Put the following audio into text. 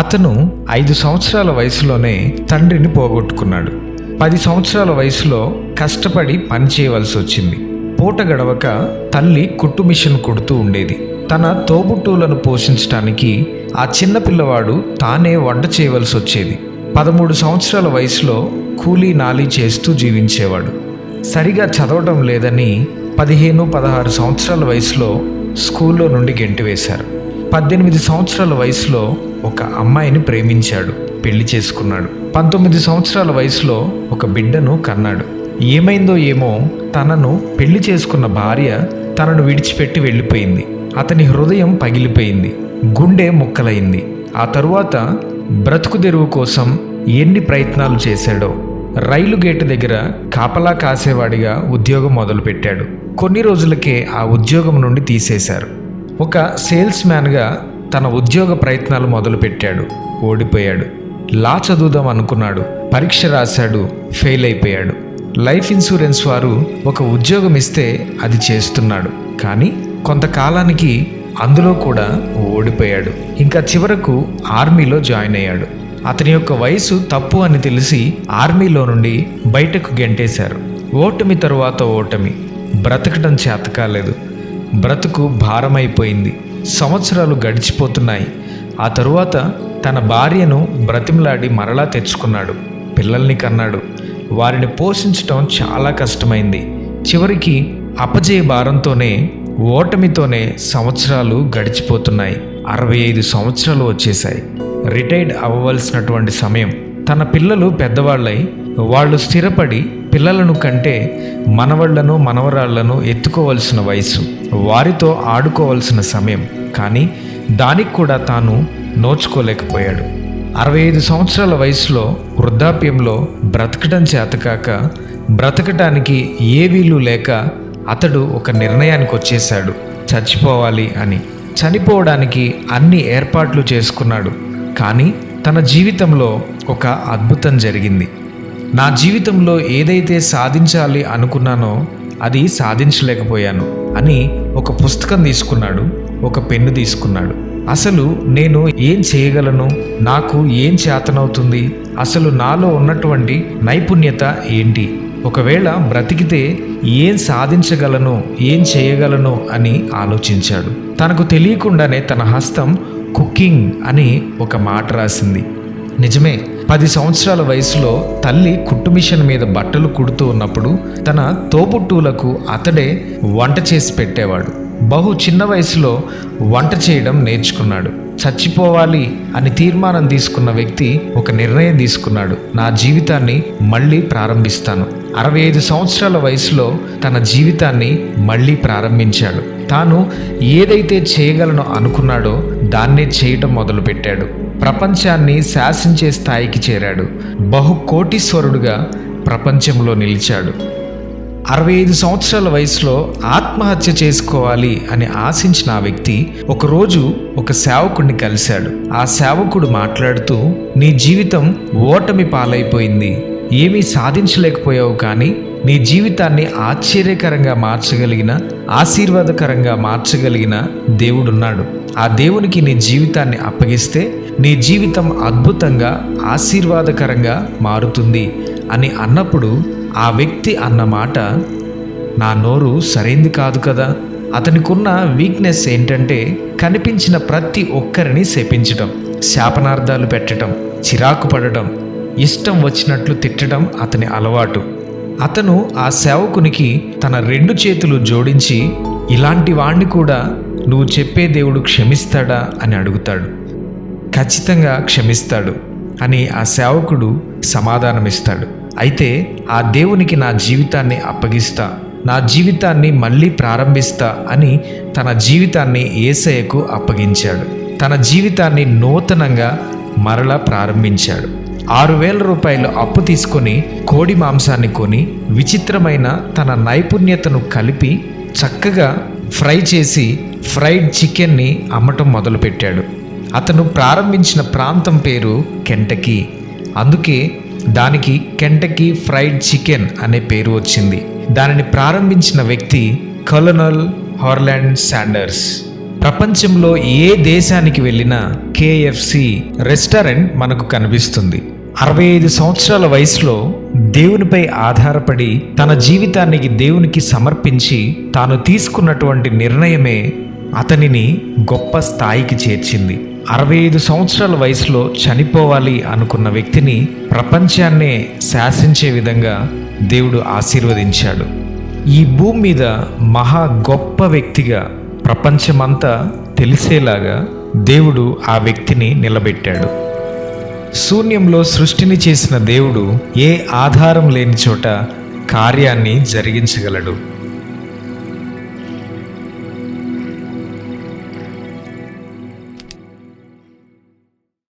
అతను ఐదు సంవత్సరాల వయసులోనే తండ్రిని పోగొట్టుకున్నాడు. పది సంవత్సరాల వయసులో కష్టపడి పని చేయవలసి వచ్చింది. పూట గడవక తల్లి కుట్టు మిషన్ కుడుతూ ఉండేది. తన తోబుట్టువులను పోషించడానికి ఆ చిన్న పిల్లవాడు తానే వంట చేయవలసి వచ్చేది. పదమూడు సంవత్సరాల వయసులో కూలీ నాలీ చేస్తూ జీవించేవాడు. సరిగా చదవడం లేదని పదిహేను పదహారు సంవత్సరాల వయసులో స్కూల్లో నుండి గెంటివేశారు. పద్దెనిమిది సంవత్సరాల వయసులో ఒక అమ్మాయిని ప్రేమించాడు పెళ్ళి చేసుకున్నాడు. పంతొమ్మిది సంవత్సరాల వయసులో ఒక బిడ్డను కన్నాడు. ఏమైందో ఏమో తనను పెళ్ళి చేసుకున్న భార్య తనను విడిచిపెట్టి వెళ్ళిపోయింది. అతని హృదయం పగిలిపోయింది గుండె ముక్కలైంది. ఆ తరువాత బ్రతుకు తెరువు కోసం ఎన్ని ప్రయత్నాలు చేశాడో రైలు గేటు దగ్గర కాపలా కాసేవాడిగా ఉద్యోగం మొదలుపెట్టాడు. కొన్ని రోజులకే ఆ ఉద్యోగం నుండి తీసేశారు. ఒక సేల్స్ మ్యాన్గా తన ఉద్యోగ ప్రయత్నాలు మొదలుపెట్టాడు. ఓడిపోయాడు. లా చదువుదాం అనుకున్నాడు. పరీక్ష రాశాడు. ఫెయిల్ అయిపోయాడు. లైఫ్ ఇన్సూరెన్స్ వారు ఒక ఉద్యోగం ఇస్తే అది చేస్తున్నాడు. కానీ కొంతకాలానికి అందులో కూడా ఓడిపోయాడు. ఇంకా చివరకు ఆర్మీలో జాయిన్ అయ్యాడు. అతని యొక్క వయసు తప్పు అని తెలిసి ఆర్మీలో నుండి బయటకు గెంటేశారు. ఓటమి తరువాత ఓటమి. బ్రతకడం చేత కాలేదు. బ్రతుకు భారమైపోయింది. సంవత్సరాలు గడిచిపోతున్నాయి. ఆ తరువాత తన భార్యను బ్రతిమలాడి మరలా తెచ్చుకున్నాడు. పిల్లల్ని కన్నాడు. వారిని పోషించటం చాలా కష్టమైంది. చివరికి అపజయ భారంతోనే ఓటమితోనే సంవత్సరాలు గడిచిపోతున్నాయి. అరవై ఐదు సంవత్సరాలు వచ్చేశాయి. రిటైర్డ్ అవ్వవలసినటువంటి సమయం. తన పిల్లలు పెద్దవాళ్ళై వాళ్ళు స్థిరపడి పిల్లలను కంటే మనవళ్ళను మనవరాళ్ళను ఎత్తుకోవలసిన వయసు వారితో ఆడుకోవలసిన సమయం. కానీ దానికి కూడా తాను నోచుకోలేకపోయాడు. అరవై ఐదు సంవత్సరాల వయసులో వృద్ధాప్యంలో బ్రతకడం చేతకాక బ్రతకటానికి ఏ వీలు లేక అతడు ఒక నిర్ణయానికి వచ్చేశాడు. చచ్చిపోవాలి అని. చనిపోవడానికి అన్ని ఏర్పాట్లు చేసుకున్నాడు. కానీ తన జీవితంలో ఒక అద్భుతం జరిగింది. నా జీవితంలో ఏదైతే సాధించాలి అనుకున్నానో అది సాధించలేకపోయాను అని ఒక పుస్తకం తీసుకున్నాడు ఒక పెన్ను తీసుకున్నాడు. అసలు నేను ఏం చేయగలను? నాకు ఏం చేతనవుతుంది? అసలు నాలో ఉన్నటువంటి నైపుణ్యత ఏంటి? ఒకవేళ బ్రతికితే ఏం సాధించగలను ఏం చేయగలను అని ఆలోచించాడు. తనకు తెలియకుండానే తన హస్తం కుకింగ్ అని ఒక మాట రాసింది. నిజమే పది సంవత్సరాల వయసులో తల్లి కుట్టు మిషన్ మీద బట్టలు కుడుతూ ఉన్నప్పుడు తన తోబుట్టువులకు అతడే వంట చేసి పెట్టేవాడు. బహు చిన్న వయసులో వంట చేయడం నేర్చుకున్నాడు. చచ్చిపోవాలి అని తీర్మానం తీసుకున్న వ్యక్తి ఒక నిర్ణయం తీసుకున్నాడు. నా జీవితాన్ని మళ్ళీ ప్రారంభిస్తాను. అరవై ఐదు సంవత్సరాల వయసులో తన జీవితాన్ని మళ్ళీ ప్రారంభించాడు. తాను ఏదైతే చేయగలను అనుకున్నాడో దాన్నే చేయటం మొదలుపెట్టాడు. ప్రపంచాన్ని శాసించే స్థాయికి చేరాడు. బహు కోటీశ్వరుడుగా ప్రపంచంలో నిలిచాడు. అరవై ఐదు సంవత్సరాల వయసులో ఆత్మహత్య చేసుకోవాలి అని ఆశించిన ఆ వ్యక్తి ఒకరోజు ఒక సేవకుడిని కలిశాడు. ఆ సేవకుడు మాట్లాడుతూ నీ జీవితం ఓటమి పాలైపోయింది. ఏమీ సాధించలేకపోయావు కానీ నీ జీవితాన్ని ఆశ్చర్యకరంగా మార్చగలిగిన ఆశీర్వాదకరంగా మార్చగలిగిన దేవుడున్నాడు. ఆ దేవునికి నీ జీవితాన్ని అప్పగిస్తే నీ జీవితం అద్భుతంగా ఆశీర్వాదకరంగా మారుతుంది అని అన్నప్పుడు ఆ వ్యక్తి అన్న మాట నా నోరు సరైంది కాదు కదా. అతనికున్న వీక్నెస్ ఏంటంటే కనిపించిన ప్రతి ఒక్కరిని శపించటం శాపనార్థాలు పెట్టడం చిరాకు పడటం ఇష్టం వచ్చినట్లు తిట్టడం అతని అలవాటు. అతను ఆ సేవకునికి తన రెండు చేతులు జోడించి ఇలాంటి వాణ్ణి కూడా నువ్వు చెప్పే దేవుడు క్షమిస్తాడా? అని అడుగుతాడు. ఖచ్చితంగా క్షమిస్తాడు అని ఆ సేవకుడు సమాధానమిస్తాడు. అయితే ఆ దేవునికి నా జీవితాన్ని అప్పగిస్తా నా జీవితాన్ని మళ్ళీ ప్రారంభిస్తా అని తన జీవితాన్ని ఏసయ్యకు అప్పగించాడు. తన జీవితాన్ని నూతనంగా మరలా ప్రారంభించాడు. ఆరు వేల రూపాయలు అప్పు తీసుకొని కోడి మాంసాన్ని కొని విచిత్రమైన తన నైపుణ్యతను కలిపి చక్కగా ఫ్రై చేసి ఫ్రైడ్ చికెన్ని అమ్మటం మొదలుపెట్టాడు. అతను ప్రారంభించిన ప్రాంతం పేరు కెంటకీ. అందుకే దానికి కెంటకీ ఫ్రైడ్ చికెన్ అనే పేరు వచ్చింది. దానిని ప్రారంభించిన వ్యక్తి కలనల్ హార్లాండ్ శాండర్స్. ప్రపంచంలో ఏ దేశానికి వెళ్ళినా కేఎఫ్సి రెస్టారెంట్ మనకు కనిపిస్తుంది. అరవై ఐదు సంవత్సరాల వయసులో దేవునిపై ఆధారపడి తన జీవితానికి దేవునికి సమర్పించి తాను తీసుకున్నటువంటి నిర్ణయమే అతనిని గొప్ప స్థాయికి చేర్చింది. అరవై ఐదు సంవత్సరాల వయసులో చనిపోవాలి అనుకున్న వ్యక్తిని ప్రపంచాన్నే శాసించే విధంగా దేవుడు ఆశీర్వదించాడు. ఈ భూమి మీద మహా గొప్ప వ్యక్తిగా ప్రపంచమంతా తెలిసేలాగా దేవుడు ఆ వ్యక్తిని నిలబెట్టాడు. శూన్యంలో సృష్టిని చేసిన దేవుడు ఏ ఆధారం లేని చోట కార్యాన్ని జరిగించగలడు.